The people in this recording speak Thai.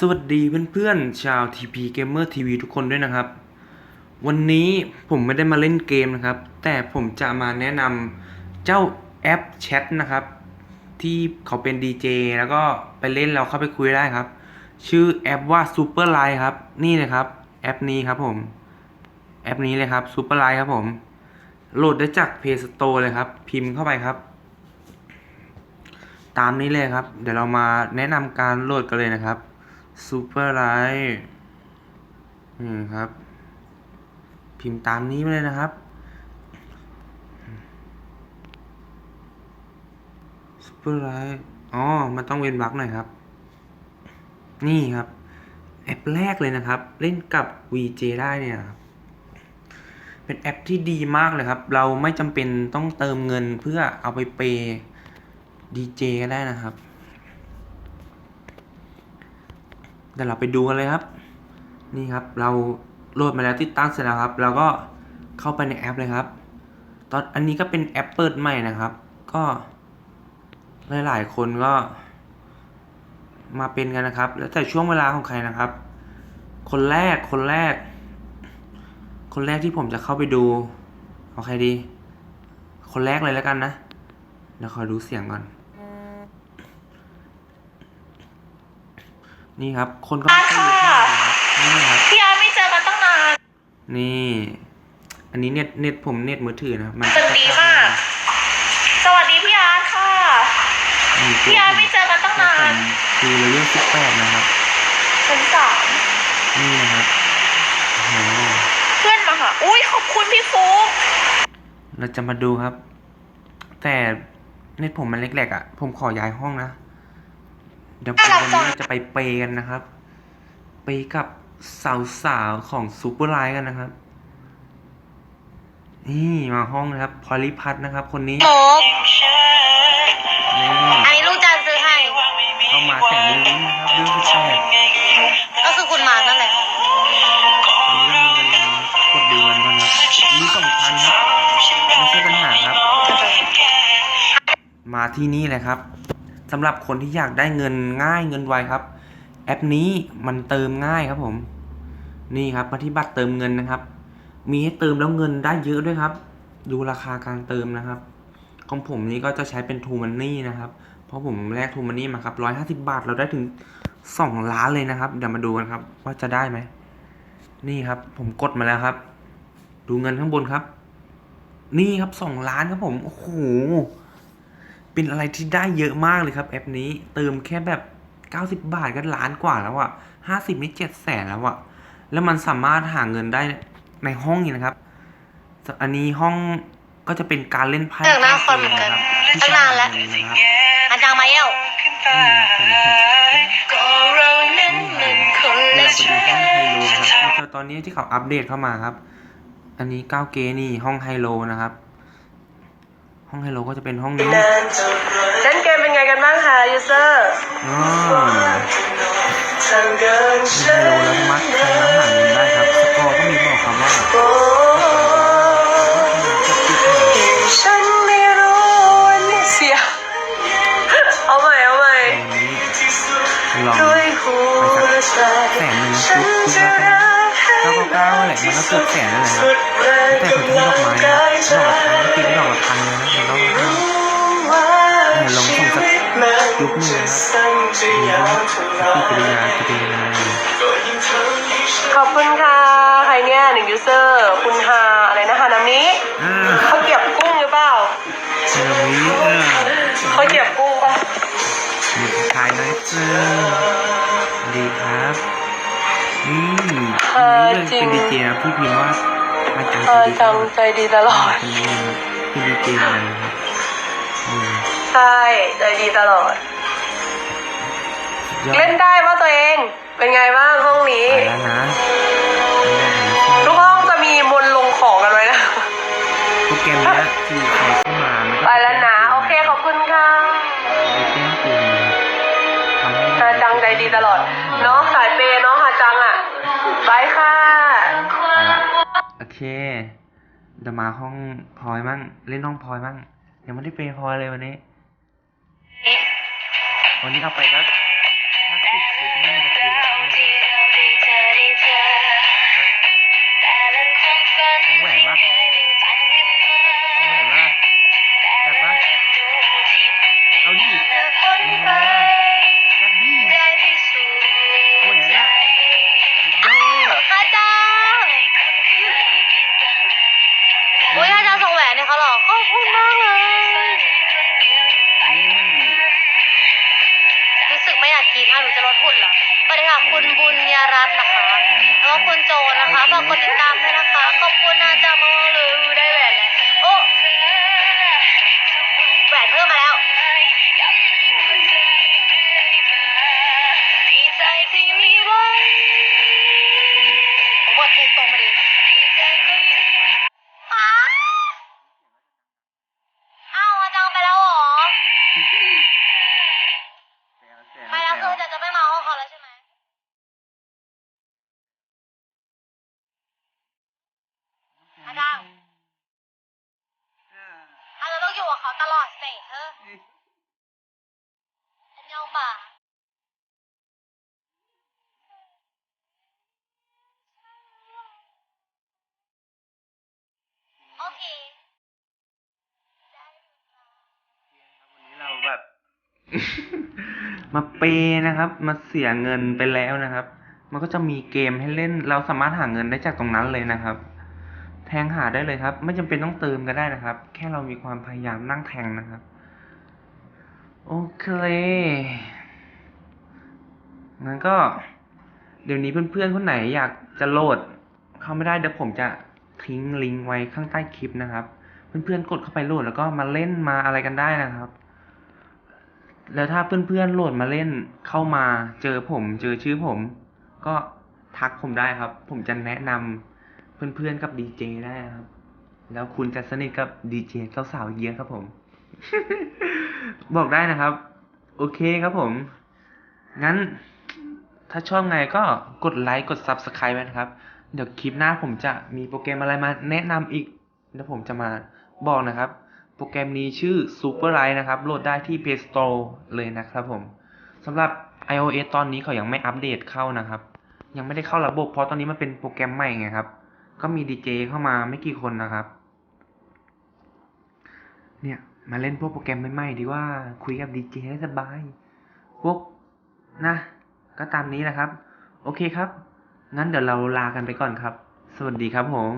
สวัสดีเพื่อนๆชาว TP Gamer TV ทุกคนด้วยนะครับ วันนี้ผมไม่ได้มาเล่นเกมนะครับ แต่ผมจะมาแนะนำเจ้าแอปแชทนะครับ ที่เขาเป็น DJ แล้วก็ไปเล่นเราเข้าไปคุยได้ครับ ชื่อแอปว่า Super Line ครับ นี่เลยครับ แอปนี้ครับผม แอปนี้เลยครับ Super Line ครับผม โหลดได้จาก Play Store เลยครับ พิมพ์เข้าไปครับ ตามนี้เลยครับ เดี๋ยวเรามาแนะนำการโหลดกันเลยนะครับ Super Light นี่ครับ พิมพ์ตามนี้มาเลยนะครับ Super Light อ๋อ มันต้องเว้นวรรคหน่อยครับ นี่ครับ แอปแรกเลยนะครับ เล่นกับ VJ ได้เนี่ยครับเป็นแอปที่ดีมากเลยครับ เราไม่จำเป็นต้องเติมเงินเพื่อเอาไปเปย์ดีเจก็ได้นะครับ เดี๋ยวเราไปดูกันเลยครับ นี่ครับ เราโหลดมาแล้วติดตั้งเสร็จแล้วครับ เราก็เข้าไปในแอปเลยครับ ตอนอันนี้ก็เป็นแอปเปิดใหม่นะครับ ก็หลายๆคนก็ มาเป็นกันนะครับ แล้วแต่ช่วงเวลาของใครนะครับ คนแรกคนแรก คนแรกที่ผมจะเข้าไปดูเอาใครดี คนแรกเลยแล้วกันนะเดี๋ยวขอดูเสียงก่อน นี่ครับ คนก็ไม่ค่อยเยอะเท่าไหร่นะครับนี่ครับ พี่อาร์ตไม่เจอกันตั้งนาน นี่ อันนี้เน็ตเน็ตผมเน็ตมือถือนะครับมันสวัสดีค่ะสวัสดีพี่อาร์ตค่ะมีตัวพี่อาร์ตไม่เจอกันตั้งตัวนาผนมคือเลเวลสิบแปดนะครับ ชั้นสามนี่นะครับโอ้โหเพื่อนมาหาอุ้ยขอบคุณพี่ฟุกเราจะมาดูครับ แต่เน็ตผมมันเล็กๆอะ ผมขอย้ายห้องนะ เดี๋ยววันนี้เราจะไปเปย์กันนะครับเปย์กับสาวๆของซูเปอร์ไลท์กันนะครับ นี่มาห้องนะครับ พอลิพัทนะครับ คนนี้โมกนี่อันนี้ลูกจานซื้อให้ เข้ามาแสงมุ้งนะครับเรื่องที่แปดก็คือคุณมาร์กนั่นแหละอันนี้เรามีเงินกดดูเงินก่อนครับมีสองพันครับไม่ใช่ปัญหาครับ มาที่นี่เลยครับ สำหรับคนที่อยากได้เงินง่ายเงินไวครับ แอปนี้มันเติมง่ายครับผม นี่ครับมาที่บัตรเติมเงินนะครับ มีให้เติมแล้วเงินได้เยอะด้วยครับ ดูราคาการเติมนะครับของผมนี้ก็จะใช้เป็นทูมันนี่นะครับ เพราะผมแลกทูมันนี่มาครับร้อยห้าสิบาทเราได้ถึงสองล้านเลยนะครับ เดี๋ยวมาดูกันครับ ว่าจะได้ไหม นี่ครับ ผมกดมาแล้วครับ ดูเงินข้างบนครับ นี่ครับสองล้านครับผม โอ้โห เป็นอะไรที่ได้เยอะมากเลยครับแอปนี้ เติมแค่แบบเก้าสิบาทก็ล้านกว่าแล้วอะห้าสิบนี่เจ็ดแสนแล้วอะแล้วมันสามารถหาเงินได้ในห้องนี้นะครับ อันนี้ห้องก็จะเป็นการเล่นไพ่เจอหน้าคนเหมือนกันที่ตั้งนานแล้วใช้เงินะครับอาจารย์มาเอลก็เราไปดูห้องไฮโลครับแต่ตอนนี้ที่เขาอัปเดตเข้ามาครับ อันนี้ก้าวเกนี่ห้องไฮโลนะครับ ห้องไฮโลก็จะเป็นห้องนี้เล่นเกมเป็นไงกันบ้างคะยูเซอร์อ๋อมีไฮโลแล้วมัดใช้แล้วหาเงินได้ครับสกอร์ก็มีบอกครับว่าโอ้ฉันไม่รู้วันนี้เสียเอาใหม่เอาใหม่วันนี้ลองด้วยหัวใจแสนหนึ่งฉัชุนดชุดจะละรั กเก้าเก้าเก้าแหละมันก็เกือบแสนแล้วแหละครับแต่ผมที่ดอกไม้นะดอกละพันก็ตีไปดอกละพันเลยนะมันต้องให้ลงส่งสักยุคหนึ่งนะครับนี่ครับปฏิกิริยาปฏิกิริยาขอบคุณค่ะ ใครเนี่ยหนึ่งยูเซอร์ คุณฮาอะไรนะฮานามิเขาเก็บกุ้งหรือเปล่าเซอร์วิเขาเก็บกุ้งปะมีทายนะเซอร์ดีครับนี่นี่ เป็นดีเจนะพี่พิมพ์ว่าอาจารย์เอจะอดีจังใจดีตลอดคนนี้นะครับเป็นดีเจนะครับอืมใช่ใจดีตลอดยอดเล่นได้ป่ะตัวเอง เป็นไงบ้างห้องนี้ ไปแล้วนะ เคเดี๋ยวมาห้องพลอยมั่ง เล่นห้องพลอยมั่งยังไม่ได้เปพลอยเลยวันนี้ วันนี้เอาไปก็ถ้าคิดคือไม่มันจะคือของแหวนปะ อยากกินอะหนูจะลดหุ่นเหรอสวัสดีค่ะคุณบุญยรัตน์นะคะแล้วก็คุณโจนะคะฝากกดติดตามด้วยนะคะ ขอบคุณอาจารย์มากๆเลยอุ๊ยได้แหวนแล้วโอ้ ตลอดเสกเฮ้ออันยองป่ะโอเค วันนี้เราแบบ มาเปย์นะครับ มาเสียเงินไปแล้วนะครับ มันก็จะมีเกมให้เล่น เราสามารถหาเงินได้จากตรงนั้นเลยนะครับ แทงหาได้เลยครับ ไม่จำเป็นต้องเติมก็ได้นะครับ แค่เรามีความพยายามนั่งแทงนะครับ โอเคงั้นก็ เดี๋ยวนี้เพื่อนๆคนไหนอยากจะโหลด เข้าไม่ได้เดี๋ยวผมจะทิ้งลิงก์ไว้ข้างใต้คลิปนะครับ เพื่อนๆกดเข้าไปโหลดแล้วก็มาเล่นมาอะไรกันได้นะครับ แล้วถ้าเพื่อนๆโหลดมาเล่นเข้ามาเจอผม เจอชื่อผม ก็ทักผมได้ครับ ผมจะแนะนำ เพื่อนๆกับดีเจได้ครับ แล้วคุณจะสนิทกับดีเจสาวๆเยอะครับผม บอกได้นะครับ โอเคครับผม งั้นถ้าชอบไงก็กดไลค์กด Subscribe ไว้นะครับ เดี๋ยวคลิปหน้าผมจะมีโปรแกรมอะไรมาแนะนำอีกแล้วผมจะมาบอกนะครับ โปรแกรมนี้ชื่อ Super Light นะครับ โหลดได้ที่ Play Store เลยนะครับผมสำหรับ iOS ตอนนี้เขายังไม่อัปเดตเข้านะครับ ยังไม่ได้เข้าระบบเพราะตอนนี้มันเป็นโปรแกรมใหม่ไงครับ ก็มีดีเจเข้ามาไม่กี่คนนะครับ เนี่ยมาเล่นพวกโปรแกรมใหม่ๆดีว่าคุยกับดีเจได้สบาย พวกนะ ก็ตามนี้แหละครับ โอเคครับ งั้นเดี๋ยวเราลากันไปก่อนครับ สวัสดีครับผม